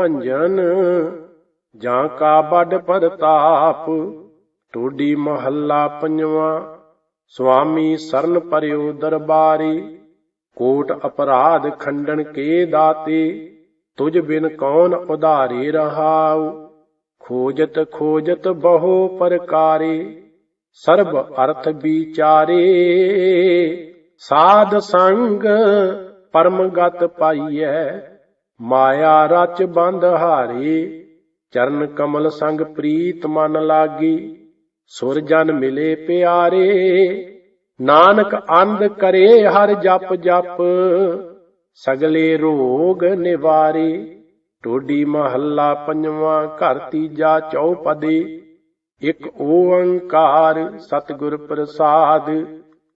ਭੰਜਨ, ਜਾਂ ਕਾ ਬੜ ਪ੍ਰਤਾਪ ਟੋਡੀ ਮਹੱਲਾ ਪੰਜਵਾਂ ਸੁਆਮੀ ਸਰਨ ਪਰਿਓ ਦਰਬਾਰੀ, ਕੋਟ ਅਪਰਾਧ ਖੰਡਨ ਕੇ ਦਾਤੇ ਤੁਝ ਬਿਨ ਕੌਣ ਉਧਾਰੇ ਰਹਾਉ, ਖੋਜਤ ਖੋਜਤ ਬਹੁ ਪ੍ਰਕਾਰੇ, ਸਰਬ ਅਰਥ ਵਿਚਾਰੇ, ਸਾਧ ਸੰਗ ਪਰਮ ਗਤ ਪਾਈਐ ਮਾਇਆ ਰਚ ਬੰਧ ਹਾਰੇ, ਚਰਨ ਕਮਲ ਸੰਗ ਪ੍ਰੀਤ ਮਨ ਲਾਗੀ। ਸੁਰ ਜਨ ਮਿਲੇ ਪਿਆਰੇ, ਨਾਨਕ ਅੰਧ ਕਰੇ ਹਰ ਜਪ ਜਪ। ਸਗਲੇ ਰੋਗ ਨਿਵਾਰੇ, ਟੋਡੀ ਮਹੱਲਾ ਪੰਜਵਾਂ ਘਰ ਤੀਜਾ ਚੌਪਦੀ। ਇੱਕ ਓੰਕਾਰ ਸਤਿਗੁਰ ਪ੍ਰਸਾਦ,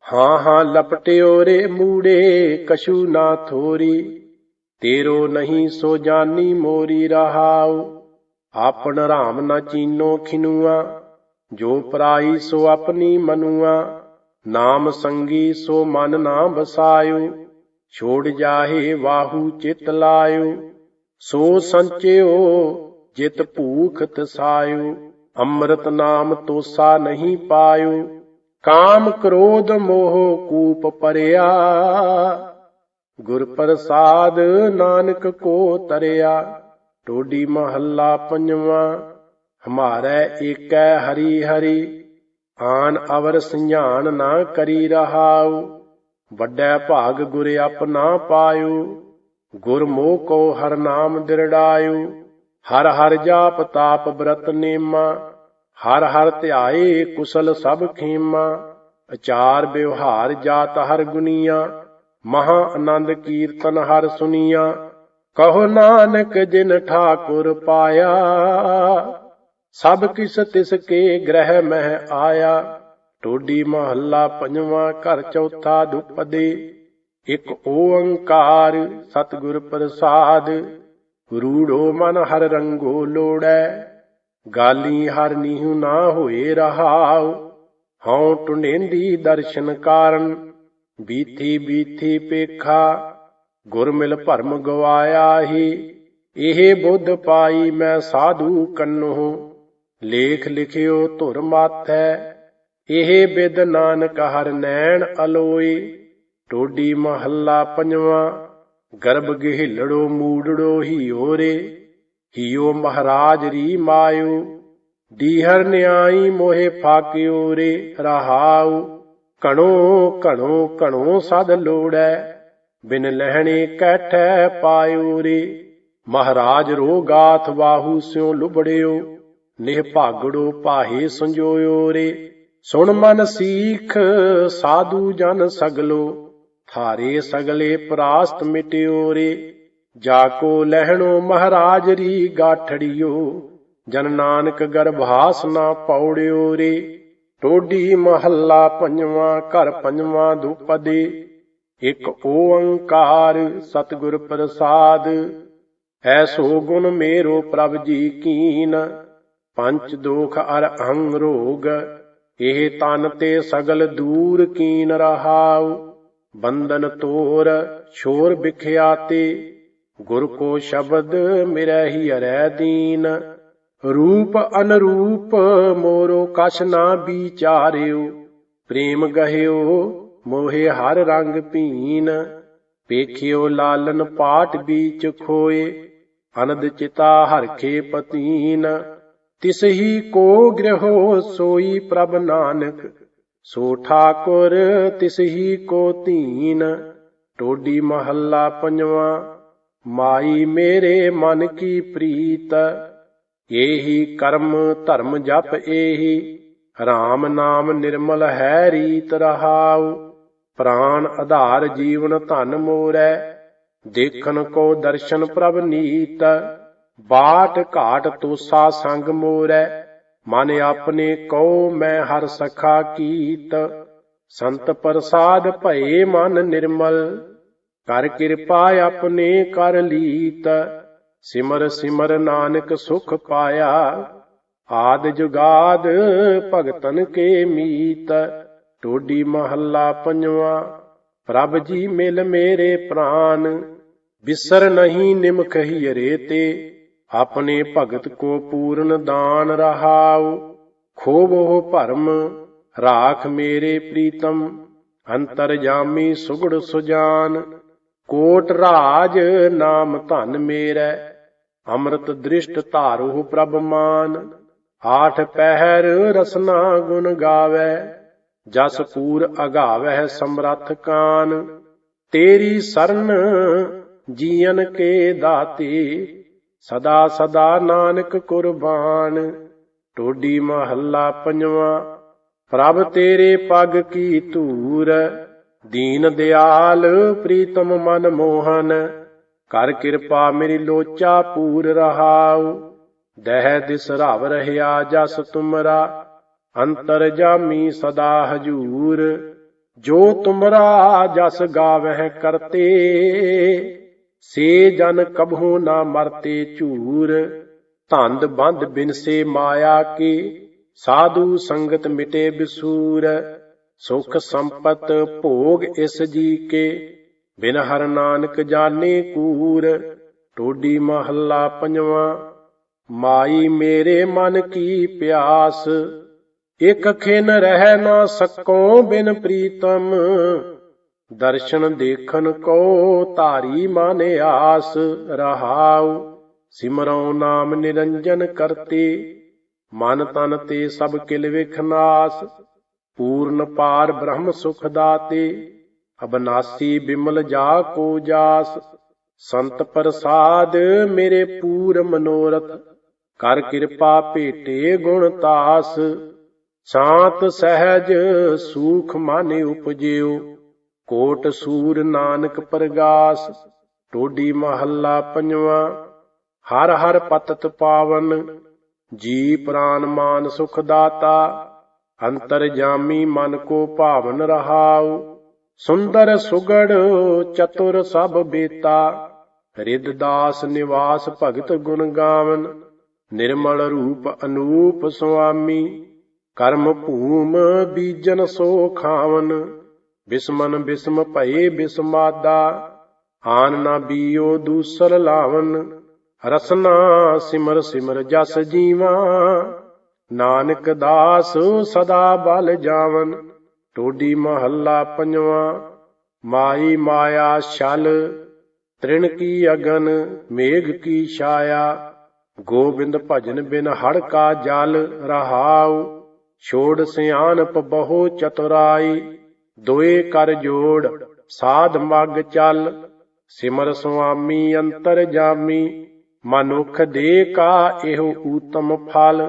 ਹਾਂ ਹਾਂ ਲਪਟਿਓ ਰੇ ਮੂੜੇ ਕਸ਼ੂ ਨਾ ਥੋਰੀ। ਤੇਰੋ ਨਹੀਂ ਸੋ ਜਾਨੀ ਮੋਰੀ ਰਹਾਉ। ਆਪਣ ਰਾਮ ਨਾ ਚੀਨੋ ਖਿਨੂਆ, ਜੋ ਪਰਾਈ ਸੋ ਆਪਣੀ ਮਨੂਆ। ਨਾਮ ਸੰਗੀ ਸੋ ਮਨ ਨਾ ਬਸਾਇਓ ਛੋੜ ਜਾਹੇ ਵਾਹੂ ਚਿਤ ਲਾਇਓ ਸੋ ਸੰਚਿਓ, ਜਿਤ ਭੂਖ ਤਸਾਇਓ ਅੰਮ੍ਰਿਤ ਨਾਮ ਤੋਸਾ ਨਹੀਂ ਪਾਇਓ ਕਾਮ ਕ੍ਰੋਧ ਮੋਹ ਕੂਪ ਪਰਿਆ। ਗੁਰ ਪ੍ਰਸਾਦ ਨਾਨਕ ਕੋ ਤਰਿਆ, ਟੋਡੀ ਮਹੱਲਾ ਪੰਜਵਾਂ, ਹਮਾਰੇ ਏਕੈ ਹਰੀ ਹਰੀ, ਆਨ ਅਵਰ ਸੰਝਾਨ ਨਾ ਕਰੀ ਰਹਾਉ, ਵੱਡਾ ਭਾਗ ਗੁਰ ਆਪਣਾ ਪਾਇਓ ਗੁਰ ਮੋਹ ਕੋ ਹਰ ਨਾਮ ਦਿਰੜਾਇਓ ਹਰ ਹਰ ਜਾਪ ਤਾਪ ਬ੍ਰਤ ਨੇਮਾ, ਹਰ ਹਰ ਧਿਆਏ ਕੁਸਲ ਸਭ ਖੇਮਾ, ਅਚਾਰ ਵਿਵਹਾਰ ਜਾਤ ਹਰ ਗੁਨੀਆਂ ਮਹਾ ਆਨੰਦ ਕੀਰਤਨ ਹਰ ਸੁਨੀਆ, ਕਹੋ ਨਾਨਕ ਜਿਨ ਠਾਕੁਰ ਪਾਇਆ। ਸਭ ਕਿਸ ਤਿਸ ਕੇ ਗ੍ਰਹਿ ਮਹਿ ਆਇਆ, ਟੋਡੀ ਮਹੱਲਾ ਪੰਜਵਾਂ ਘਰ ਚੌਥਾ ਦੁਪਦੇ ਇੱਕ ਓੰਕਾਰ ਸਤਿਗੁਰ ਪ੍ਰਸਾਦ, ਰੂੜੋ ਮਨ ਹਰ ਰੰਗੋ ਲੋੜੈ। ਗਾਲੀ ਹਰ ਨੀਹੁ ਨਾ ਹੋਏ ਰਹਾਉ, ਹਉ ਟੁੰਡੇਂਦੀ ਦਰਸ਼ਨ ਕਾਰਨ। ਬੀਥੀ ਬੀਥੀ ਪੇਖਾ ਗੁਰ ਮਿਲ ਭਰਮ ਗਵਾਇਆ ਹੀ। ਇਹ ਬੁੱਧ ਪਾਈ ਮੈਂ ਸਾਧੂ ਕੰਨੋ ਲੇਖ ਲਿਖਿਓ ਧੁਰ ਮਾਥੈ। ਇਹ ਬਿਦ ਨਾਨਕ ਹਰ ਨੈਣ ਅਲੋਏ ਟੋਡੀ ਮਹੱਲਾ ਪੰਜਵਾਂ, ਗਰਭ ਗਿਹਲੜੋ ਮੂੜੜੋ ਹੀ ਰੇ ਹੀਓ ਮਹਾਰਾਜ ਰੀ ਮਾਇਓ ਦੀਹਰ ਨਿਆਈ ਮੋਹੇ ਫਾਕਿਓ ਰੇ ਰਹਾਉ। ਕਣੋ ਕਣੋ ਕਣੋ ਸਦ ਲੋੜੈ, ਬਿਨ ਲਹਿਣੇ ਕੈਠੈ ਪਾਇਓ ਰੇ ਮਹਾਰਾਜ ਰੋ ਗਾਥ ਬਾਹੂ ਸਿਉ ਲੁਬੜਿਓ, ਨਿਹ ਭਾਗੜੋ ਪਾਹੇ ਸੰਜੋਇਓ ਰੇ। ਸੁਣ ਮਨ ਸੀਖ ਸਾਧੂ ਜਨ ਸਗਲੋ, ਥਾਰੇ ਸਗਲੇ ਪ੍ਰਾਸਤ ਮਿਟਿਓ ਰੇ। ਜਾ ਕੋ ਲਹਿਣੋ ਮਹਾਰਾਜ ਰੀ ਗਾਠੜਿਓ, ਜਨ ਨਾਨਕ ਗਰਭਾਸ ਨਾ ਪੌੜਿਓ ਰੇ। ਟੋਡੀ ਮਹੱਲਾ ਪੰਜਵਾਂ, ਘਰ ਪੰਜਵਾਂ ਦੁਪਦੇ। ਇੱਕ ਓੰਕਾਰ ਸਤਿਗੁਰ ਪ੍ਰਸਾਦ। ਐਸੋ ਗੁਣ ਮੇਰੋ ਪ੍ਰਭ ਜੀ ਕੀਨ। ਪੰਚ ਦੋਖ ਅਰ ਅੰਗ ਰੋਗ। ਇਹ ਤਨ ਤੇ ਸਗਲ ਦੂਰ ਕੀਨ ਰਹਾਉ। ਬੰਧਨ ਤੋਰ ਛੋਰ ਬਿਖਿਆਤੇ ਗੁਰ ਕੋ ਸ਼ਬਦ ਮਿਰੈ ਹੀ ਅਰੈ ਦੀਨ। ਰੂਪ ਅਨਰੂਪ ਮੋਰੋ ਕਛ ਨਾ ਵਿਚਾਰਿਓ, ਪ੍ਰੇਮ ਗਹਿਓ, ਮੋਹਿ ਹਰ ਰੰਗ ਭੀਨ। ਪੇਖਿਓ ਲਾਲਨ ਪਾਟ ਬੀਚ ਖੋਏ, ਅਨੰਦ ਚਿਤਾ ਹਰਖੇ ਪਤੀਨ। ਤਿਸ ਹੀ ਕੋ ਗ੍ਰਹੋ ਸੋਈ ਪ੍ਰਭ ਨਾਨਕ, ਸੋ ਠਾਕੁਰ ਤਿਸ ਹੀ ਕੋ ਧੀਨ। ਟੋਡੀ ਮਹੱਲਾ ਪੰਜਵਾਂ, ਮਾਈ ਮੇਰੇ ਮਨ ਕੀ ਪ੍ਰੀਤ। ਏਹੀ ਕਰਮ ਧਰਮ ਜਪ ਏਹੀ RAM ਨਾਮ ਨਿਰਮਲ ਹੈ ਰੀਤ ਰਹਾਉ ਪ੍ਰਾਨ ਆਧਾਰ ਜੀਵਨ ਧਨ ਮੋਰੈ ਦੇਖਣ ਕੋ ਦਰਸ਼ਨ ਪ੍ਰਭ ਨੀਤ, ਬਾਟ ਘਾਟ ਤੋਸਾ ਸੰਗ ਮੋਰੈ, ਮਨ ਆਪਣੇ ਕਉ ਮੈਂ ਹਰ ਸਖਾ ਕੀਤ, ਸੰਤ ਪ੍ਰਸਾਦ ਭਏ ਮਨ ਨਿਰਮਲ, ਕਰ ਕਿਰਪਾ ਆਪਣੇ ਕਰ ਲੀਤ ਸਿਮਰ ਸਿਮਰ ਨਾਨਕ ਸੁਖ ਪਾਇਆ। ਆਦ ਜੁਗਾਦ ਭਗਤਨ ਕੇ ਮੀਤ। ਟੋਡੀ ਮਹੱਲਾ ਪੰਜਵਾ, ਪ੍ਰਭ ਜੀ ਮਿਲ ਮੇਰੇ ਪ੍ਰਾਨ। ਬਿਸਰ ਨਹੀਂ ਨਿਮਖ ਹੀਰੇ ਤੇ, ਆਪਣੇ ਭਗਤ ਕੋ ਪੂਰਨ ਦਾਨ ਰਹਾਉ। ਖੋਬੋ ਭਰਮ, ਰਾਖ ਮੇਰੇ ਪ੍ਰੀਤਮ। ਅੰਤਰ ਜਾਮੀ ਸੁਗੜ ਸੁਜਾਨ। ਕੋਟ ਰਾਜ ਨਾਮ ਧਨ ਮੇਰੈ। ਅੰਮ੍ਰਿਤ ਦ੍ਰਿਸ਼ਟ ਧਾਰੂ ਪ੍ਰਭ ਮਾਨ, ਆਠ ਪਹਿਰ ਰਸਨਾ ਗੁਣ ਗਾਵੇ, ਜਸ ਪੂਰ ਅਗਾਵਹਿ ਸਮਰੱਥ ਕਾਨ। ਤੇਰੀ ਸਰਨ ਜੀਵਨ ਕੇ ਦਾਤੇ, ਸਦਾ ਸਦਾ ਨਾਨਕ ਕੁਰਬਾਨ। ਟੋਡੀ ਮਹੱਲਾ ਪੰਜਵਾਂ, ਪ੍ਰਭ ਤੇਰੇ ਪਗ ਕੀ ਧੂਰ, ਦੀਨ ਦਿਆਲ ਪ੍ਰੀਤਮ ਮਨ ਮੋਹਨ। ਕਰ ਕਿਰਪਾ ਮੇਰੀ ਲੋਚਾ ਪੂਰ ਰਹਾਉ। ਦਹਿ ਦਿਸ ਰਵ ਰਹਿਆ ਜਸ ਤੁਮਰਾ। ਅੰਤਰ ਜਾਮੀ ਸਦਾ ਹਜੂਰ। ਜੋ ਤੁਮਰਾ ਜਸ ਗਾਵਹਿ ਕਰਤੇ, ਸੇ ਜਨ ਕਬਹੂ ਨਾ ਮਰਤੇ ਝੂਰ। ਧੰਦ ਬੰਦ ਬਿਨਸੇ ਮਾਇਆ ਕੇ, ਸਾਧੂ ਸੰਗਤ ਮਿਟੇ ਬਿਸੂਰ। ਸੁਖ ਸੰਪਤ ਭੋਗ ਇਸ ਜੀ ਕੇ। ਬਿਨ ਹਰ ਨਾਨਕ ਜਾਣੇ ਕੂਰ, ਟੋਡੀ ਮਹੱਲਾ ਪੰਜਵਾਂ, ਮਾਈ ਮੇਰੇ ਮਨ ਕੀ ਪਿਆਸ, ਇਕ ਖਿਨ ਰਹਿ ਨਾ ਸਕੋ ਬਿਨ ਪ੍ਰੀਤਮ, ਦਰਸ਼ਨ ਦੇਖਣ ਕੋ ਧਾਰੀ ਮਨ ਆਸ, ਰਹਾਉ ਸਿਮਰਉ ਨਾਮ ਨਿਰੰਜਨ ਕਰਤੇ, ਮਨ ਤਨ ਤੇ ਸਭ ਕਿਲ ਵਿਖਨਾਸ ਪੂਰਨ ਪਾਰ ਬ੍ਰਹਮ ਸੁਖ ਦਾਤੇ। ਅਬਨਾਸੀ ਬਿਮਲ ਜਾ ਕੋ ਜਾਸ, ਸੰਤ ਪ੍ਰਸਾਦ ਮੇਰੇ ਪੂਰ ਮਨੋਰਥ। ਕਰ ਕਿਰਪਾ ਭੇਟੇ ਗੁਣ ਤਾਸ ਸ਼ਾਂਤ ਸਹਿਜ ਸੂਖ ਮਨ ਉਪਜਿਓ। ਕੋਟ ਸੂਰ ਨਾਨਕ ਪ੍ਰਗਾਸ, ਟੋਡੀ ਮਹੱਲਾ ਪੰਜਵਾਂ। ਹਰ ਹਰ ਪਤਤ ਪਾਵਨ, ਜੀ ਪ੍ਰਾਨ ਮਾਨ ਸੁਖ ਦਾਤਾ, ਅੰਤਰ ਜਾਮੀ ਮਨ ਕੋ ਭਾਵਨ ਰਹਾਉ। ਸੁੰਦਰ ਸੁਗੜ ਚਤੁਰ ਸਭ ਬੇਤਾ। ਰਿੱਧ ਦਾਸ ਨਿਵਾਸ ਭਗਤ ਗੁਣ ਗਾਵਨ। ਨਿਰਮਲ ਰੂਪ ਅਨੂਪ ਸੁਆਮੀ। ਕਰਮ ਭੂਮ ਬੀਜਨ ਸੋ ਖਾਵਨ। ਬਿਸਮਨ ਬਿਸਮ ਭਏ ਬਿਸਮਾਦਾ। ਆਨ ਨਾ ਬੀਓ ਦੂਸਰ ਲਾਵਨ। ਰਸਨਾ ਸਿਮਰ ਸਿਮਰ ਜਸ ਜੀਵਾ। ਨਾਨਕ ਦਾਸ ਸਦਾ ਬਲ ਜਾਵਨ। ਟੋਡੀ ਮਹੱਲਾ ਪੰਜਵਾਂ ਮਾਈ ਮਾਇਆ ਛਲ, ਤ੍ਰਿਣ ਕੀ ਅਗਨ, ਮੇਘ ਕੀ ਛਾਇਆ, ਗੋਬਿੰਦ ਭਜਨ ਬਿਨ ਹੜ ਕਾ ਜਲ ਰਹਾਉ, ਛੋੜ ਸਿਆਨਪ ਬਹੁ ਚਤੁਰਾਈ, ਦੋਏ ਕਰ ਜੋੜ, ਸਾਧ ਮਗ ਚੱਲ, ਸਿਮਰ ਸੁਆਮੀ ਅੰਤਰ ਜਾਮੀ, ਮਨੁਖ ਦੇ ਕਾ ਇਹੋ ਊਤਮ ਫਲ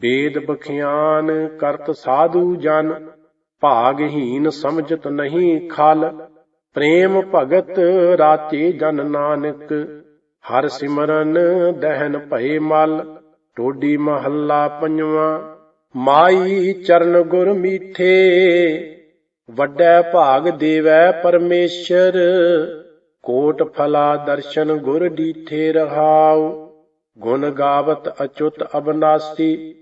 ਵੇਦ ਬਖਿਆਨ ਕਰਤ ਸਾਧੂ ਜਨ ਭਾਗਹੀਨ ਸਮਝਤ ਨਹੀਂ ਖਲ, ਪ੍ਰੇਮ ਭਗਤ ਰਾਤੇ ਜਨ ਨਾਨਕ। ਹਰ ਸਿਮਰਨ ਦਹਨ ਭਏ ਮਲ, ਟੋਡੀ ਮਹੱਲਾ ਪੰਜਵਾਂ। ਮਾਈ ਚਰਨ ਗੁਰ ਮੀਠੇ, ਵੱਡਾ ਭਾਗ ਦੇਵੈ ਪਰਮੇਸ਼ਰ। ਕੋਟ ਫਲਾ ਦਰਸ਼ਨ ਗੁਰ ਡੀਠੇ ਰਹਾਉ, ਗੁਣ ਗਾਵਤ ਅਚੁਤ ਅਬਨਾਸੀ।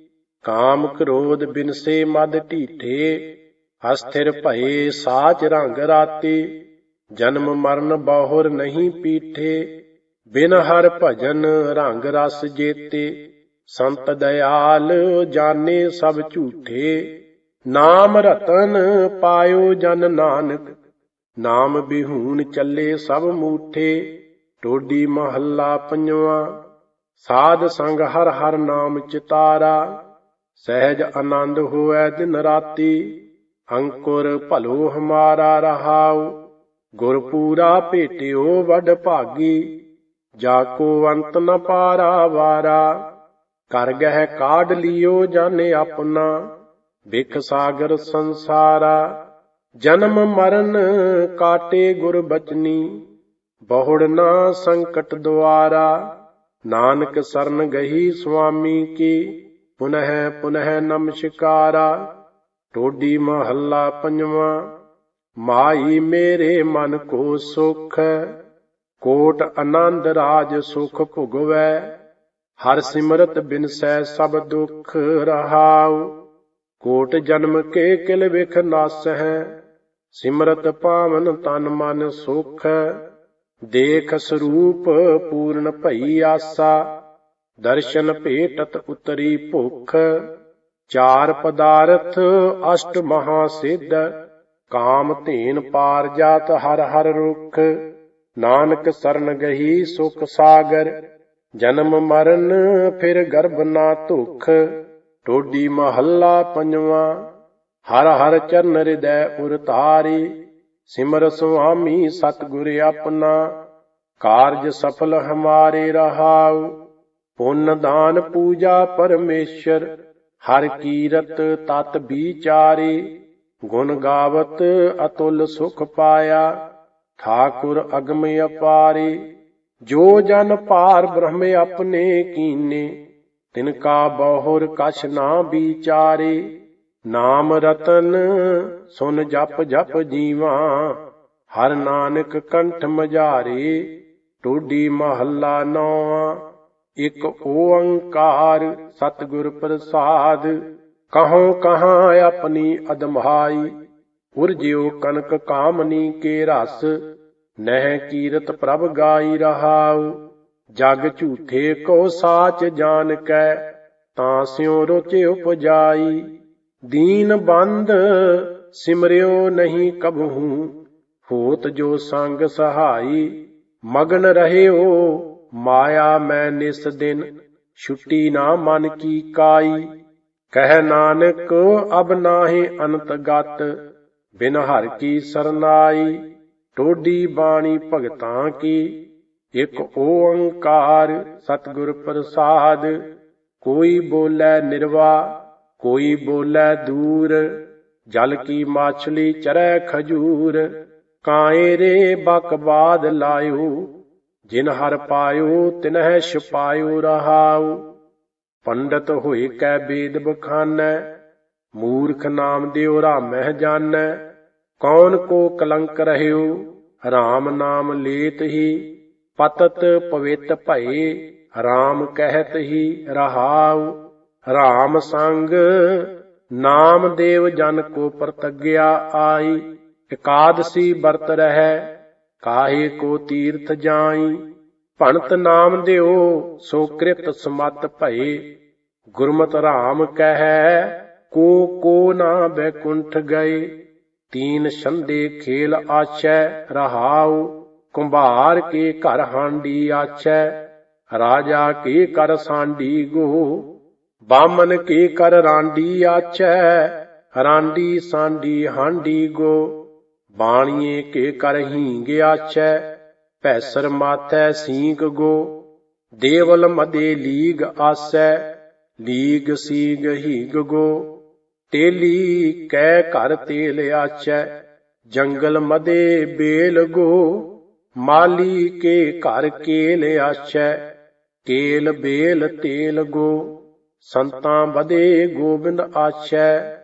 ਕਾਮ ਕ੍ਰੋਧ ਬਿਨਸੇ ਮਦ ਢੀਠੇ ਅਸਥਿਰ ਭਏ ਸਾਚ ਰੰਗ ਰਾਤੀ, ਜਨਮ ਮਰਨ ਬਹੁਰ ਨਹੀਂ ਪੀਠੇ, ਬਿਨ ਹਰ ਭਜਨ ਰੰਗ ਰਸ ਜੇਤੇ, ਸੰਤ ਦਇਆਲ ਜਾਣੇ ਸਭ ਝੂਠੇ, ਨਾਮ ਰਤਨ ਪਾਇਓ ਜਨ ਨਾਨਕ, ਨਾਮ ਬਿਹੂਨ ਚੱਲੇ ਸਭ ਮੂਠੇ, ਟੋਡੀ ਮਹੱਲਾ ਪੰਜਵਾ, ਸਾਧ ਸੰਗ ਹਰ ਹਰ ਨਾਮ ਚਿਤਾਰਾ, ਸਹਿਜ ਆਨੰਦ ਹੋਐ ਦਿਨ ਰਾਤੀ ਅੰਕੁਰ ਭਲੋ ਹਮਾਰਾ ਰਹਾਉ, ਗੁਰ ਪੂਰਾ ਭੇਟਿਓ ਵਡ ਭਾਗੀ, ਜਾ ਕੋ ਅੰਤ ਨ ਪਾਰਾ ਵਾਰਾ। ਕਰ ਗਹਿ ਕਾਢ ਲਿਓ ਜਾਣੇ ਆਪਣਾ ਵਿਖ ਸਾਗਰ ਸੰਸਾਰਾ। ਜਨਮ ਮਰਨ ਕਾਟੇ ਗੁਰ ਬਚਨੀ, ਬਹੁੜ ਨਾ ਸੰਕਟ ਦੁਆਰਾ। ਨਾਨਕ ਸਰਨ ਗਹੀ ਸੁਆਮੀ ਕੀ, ਪੁਨਹਿ ਪੁਨਹਿ ਨਮਸਕਾਰਾ ਟੋਡੀ ਮਹੱਲਾ ਪੰਜਵਾਂ। ਮਾਈ ਮੇਰੇ ਮਨ ਕੋ ਸੁਖ, ਕੋਟ ਆਨੰਦ ਰਾਜ ਸੁਖ ਭੁਗਵੈ। ਹਰ ਸਿਮਰਤ ਬਿਨਸੈ ਸਭ ਦੁਖ ਰਹਾਉ। ਕੋਟ ਜਨਮ ਕੇ ਕਿਲ ਵਿਖ ਨਾਸਹਿ, ਸਿਮਰਤ ਪਾਵਨ ਤਨ ਮਨ ਸੁਖ। ਦੇਖ ਸਰੂਪ ਪੂਰਨ ਭਈ ਆਸਾ, ਦਰਸ਼ਨ ਭੇਟਤ ਉਤਰੀ ਭੁਖ। ਚਾਰ ਪਦਾਰਥ ਅਸ਼ਟ ਮਹਾ ਸਿੱਧ, ਕਾਮ ਧੇਨ ਪਾਰ ਜਾਤ ਹਰ ਹਰ ਰੁਖ, ਨਾਨਕ ਸਰਨ ਗਹੀ ਸੁਖ ਸਾਗਰ, ਜਨਮ ਮਰਨ ਫਿਰ ਗਰਭ ਨਾ ਧੁਖ, ਟੋਡੀ ਮਹੱਲਾ ਪੰਜਵਾ, ਹਰ ਹਰ ਚਰਨ ਹਿਰਦੈ ਉਰ ਧਾਰੀ, ਸਿਮਰ ਸੁਆਮੀ ਸਤਿਗੁਰ ਆਪਣਾ, ਕਾਰਜ ਸਫਲ ਹਮਾਰੇ ਰਹਾਉ, ਪੁੰਨ ਦਾਨ ਪੂਜਾ ਪਰਮੇਸ਼ਰ ਹਰ ਕੀਰਤ ਤਤ ਵਿਚਾਰੇ, ਗੁਣ ਗਾਵਤ ਅਤੁਲ ਸੁਖ ਪਾਇਆ, ਠਾਕੁਰ ਅਗਮ ਅਪਾਰੇ, ਜੋ ਜਨ ਭਾਰ ਬ੍ਰਹਮ ਆਪਣੇ ਕੀਨੇ, ਤਿਨ ਕਾ ਬਹੁਰ ਕਛ ਨਾ ਵਿਚਾਰੇ, ਨਾਮ ਰਤਨ ਸੁਨ ਜਪ ਜਪ ਜੀਵਾ, ਹਰ ਨਾਨਕ ਕੰਠ ਮਝਾਰੇ, ਟੋਡੀ ਮਹੱਲਾ ਨੌਵਾਂ ਇਕ ਓੰਕਾਰ ਸਤਿਗੁਰ ਪ੍ਰਸਾਦ। ਕਹਉ ਕਹਾਂ ਆਪਣੀ ਅਦਮਹਾਈ ਉਰਜਿਓ ਕਨਕ ਕਾਮਨੀ ਕੇ ਰਸ। ਨਹਿ ਕੀਰਤ ਪ੍ਰਭ ਗਾਈ ਰਹਾਉ, ਜਗ ਝੂਠੇ ਕੋ ਸਾਚ ਜਾਣ ਕੈ ਤਾਂ ਸਿਉ ਰੋਚੇ ਉਪਜਾਈ। ਦੀਨ ਬੰਦ ਸਿਮਰਿਓ ਨਹੀਂ ਕਬਹੂ ਹੋਤ ਜੋ ਸੰਗ ਸਹਾਈ, ਮਗਨ ਰਹਿਓ ਮਾਇਆ ਮੈਂ ਨਿਸ ਦਿਨ, ਛੁੱਟੀ ਨਾ ਮਨ ਕੀ ਕਾਈ। ਕਹਿ ਨਾਨਕ, ਅਬ ਨਾਹੀ ਅਨੰਤ ਗਤ, ਬਿਨ ਹਰ ਕੀ ਸਰਨਾਈ। ਟੋਡੀ ਬਾਣੀ ਭਗਤਾਂ ਕੀ, ਇਕ ਓੰਕਾਰ ਸਤਿਗੁਰ ਪ੍ਰਸਾਦ। ਕੋਈ ਬੋਲੇ ਨਿਰਵਾ, ਕੋਈ ਬੋਲੇ ਦੂਰ। ਜਲ ਕੀ ਮਾਛਲੀ ਚਰੈ ਖਜੂਰ, ਕਾਏ ਰੇ ਬਕਬਾਦ ਲਾਇਓ। ਜਿਨ ਹਰ ਪਾਇਓ ਤਿਨਹਿ ਛੁਪਾਇਓ ਰਹਾਉ। ਪੰਡਤ ਹੋਏ ਕੈ ਬੇਦ ਬਖਾਨੈ, ਮੂਰਖ ਨਾਮ ਦਿਓ ਰਾਮਹਿ ਜਾਣੈ ਕੌਣ ਕੋ ਕਲੰਕ ਰਹਿਓ RAM ਨਾਮ ਲੇਤ ਹੀ। ਪਤਤ ਪਵਿੱਤ ਭਏ, ਰਾਮ ਕਹਿਤ ਹੀ ਰਹਾਉ। ਰਾਮ ਸੰਗ, ਨਾਮ ਦੇਵ ਜਨ ਕੋ ਪ੍ਰਤਗਿਆ ਆਈ। ਇਕਾਦਸੀ ਵਰਤ ਰਹਿ ਕਾਹੇ ਕੋ ਤੀਰਥ ਜਾਈ? ਭਣਤ ਨਾਮ ਦਿਓ, ਸੋ ਕ੍ਰਿਤ ਸਮਤ ਭਏ। ਗੁਰਮਤ ਰਾਮ ਕਹੈ, ਕੋ ਕੋ ਨਾ ਬੈਕੁੰਠ ਗਏ। ਤੀਨ ਸੰਦੇ ਖੇਲ ਆਛੈ, ਰਹਾਉ। ਕੁੰਭਾਰ ਕੇ ਘਰ ਹਾਂਡੀ ਆਛੈ। ਰਾਜਾ ਕੇ ਕਰ ਸਾਂਡੀ ਗੋ ਬਾਮਨ ਕੇ ਕਰ ਰਾਂਡੀ ਆਛੈ। ਰਾਂਡੀ ਸਾਂਡੀ ਹਾਂਡੀ ਗੋ ਬਾਣੀਏ ਕੇ ਕਰ ਹੀਂਗ ਆਛੈ, ਭੈਸਰ ਮਾਥੈ ਸੀਗ ਗੋ। ਦੇਵਲ ਮਦੇ ਲੀਗ ਆਸੈ, ਲੀਗ ਸੀਗ ਹੀਗ ਗੋ। ਤੇਲੀ ਕੈ ਘਰ ਤੇਲ ਆਚੈ ਜੰਗਲ ਮਦੇ ਬੇਲ ਗੋ। ਮਾਲੀ ਕੇ ਘਰ ਕੇਲ ਆਚੈ ਕੇਲ ਬੇਲ ਤੇਲ ਗੋ। ਸੰਤਾਂ ਬਦੇ ਗੋਬਿੰਦ ਆਚੈ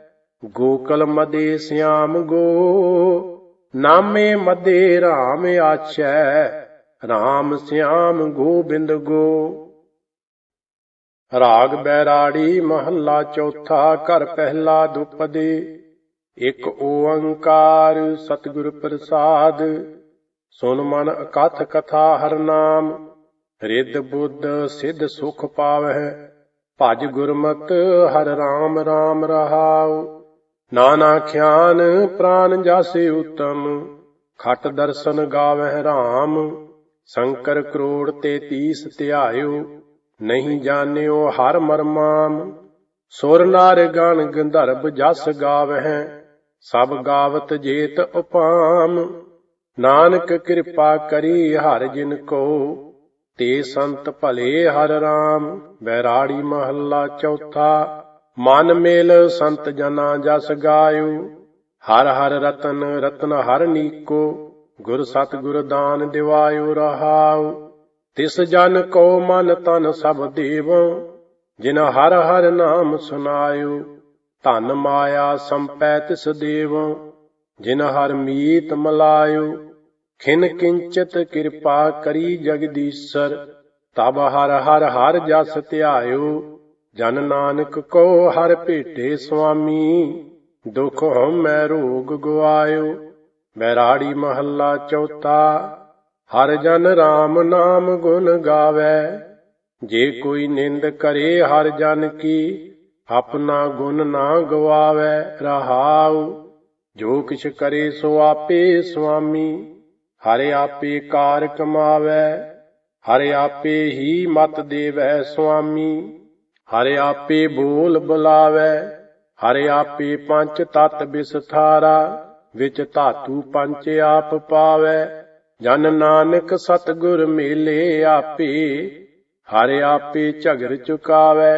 ਗੋਕਲ ਮਦੇ ਸਿਆਮ ਗੋ। ਨਾਮੇ ਮਦੇ RAM ਆਚੈ RAM ਸਿਆਮ ਗੋਬਿੰਦ ਗੋ। ਰਾਗ ਬੈਰਾੜੀ ਮਹੱਲਾ ਚੌਥਾ, ਘਰ ਪਹਿਲਾ ਦੁਪਦੇ। ਇੱਕ ਓੰਕਾਰ ਸਤਿਗੁਰ ਪ੍ਰਸਾਦ ਸੁਨ ਮਨ ਅਕਥ ਕਥਾ ਹਰ ਨਾਮ। ਰਿੱਧ ਬੁੱਧ ਸਿੱਧ ਸੁਖ ਪਾਵਹਿ, ਭਜ ਗੁਰਮਤ ਹਰ ਰਾਮ ਰਾਮ ਰਹਾਉ। ਨਾਨਾ ਖਿਆਨ ਪ੍ਰਾਨ ਜਾਸੇ ਉਤਮ, ਖਟ ਦਰਸ਼ਨ ਗਾਵਹਿ ਰਾਮ, ਸ਼ੰਕਰ ਕਰੋੜ ਤੇ ਤੀਸ ਧਿਆਇਓ, ਨਹੀਂ ਜਾਣਿਓ ਹਰ ਮਰਮਾਮ, ਸੁਰ ਨਾਰ ਗਣ ਗੰਧਰਬ ਜਸ ਗਾਵਹਿ, ਸਭ ਗਾਵਤ ਜੇਤ ਉਪਾਮ, ਨਾਨਕ ਕਿਰਪਾ ਕਰੀ ਹਰ ਜਿਨ ਕੋ, ਤੇ ਸੰਤ ਭਲੇ ਹਰ ਰਾਮ ਬੈਰਾੜੀ ਮਹੱਲਾ ਚੌਥਾ ਮਨ ਮੇਲ ਸੰਤ ਜਨਾ ਜਸ ਗਾਇਓ, ਹਰ ਹਰ ਰਤਨ ਰਤਨ ਹਰ ਨੀਕੋ, ਗੁਰ ਸਤ ਗੁਰ ਦਾਨ ਦਿਵਾਇਓ ਰਹਾਉ। ਤਿਸ ਜਨ ਕੋ ਮਨ ਤਨ ਸਭ ਦੇਵ, ਜਿਨ ਹਰ ਹਰ ਨਾਮ ਸੁਨਾਇਓ। ਧਨ ਮਾਇਆ ਸੰਪੈ ਤਿਸ ਦੇਵ, ਜਿਨ ਹਰ ਮੀਤ ਮਲਾਇਓ। ਖਿਨ ਕਿੰਚਤ ਕਿਰਪਾ ਕਰੀ ਜਗਦੀਸ਼ਰ, ਤਬ ਹਰ ਹਰ ਹਰ ਜਸ ਧਿਆਇਓ। ਜਨ ਨਾਨਕ ਕੋ ਹਰ ਭੇਟੇ ਸੁਆਮੀ, ਦੁਖ ਹਉਮੈ ਰੋਗ ਗਵਾਇਓ ਬੈਰਾੜੀ ਮਹੱਲਾ ਚੌਥਾ, ਹਰ ਜਨ RAM ਨਾਮ ਗੁਣ ਗਾਵੇ। ਜੇ ਕੋਈ ਨਿੰਦ ਕਰੇ ਹਰ ਜਨ ਕੀ, ਆਪਣਾ ਗੁਣ ਨਾ ਗਵਾਵੇ, ਰਹਾਉ। ਜੋ ਕਿਛ ਕਰੇ ਸੋ ਆਪੇ ਸੁਆਮੀ, ਹਰਿ ਆਪੇ ਕਾਰ ਕਮਾਵੇ। ਹਰਿ ਆਪੇ ਹੀ ਮਤ ਦੇਵੈ ਸੁਆਮੀ। ਹਰਿ ਆਪੇ ਬੋਲ ਬੁਲਾਵੇ, ਹਰਿ ਆਪੇ ਪੰਜ ਤਤ ਵਿਸਥਾਰਾ ਵਿੱਚ ਧਾਤੂ ਪੰਜ ਆਪ ਪਾਵੇ। ਜਨ ਨਾਨਕ ਸਤਗੁਰ ਮੇਲੇ ਆਪੇ, ਹਰਿ ਆਪੇ ਝਗਰ ਚੁਕਾਵੇ।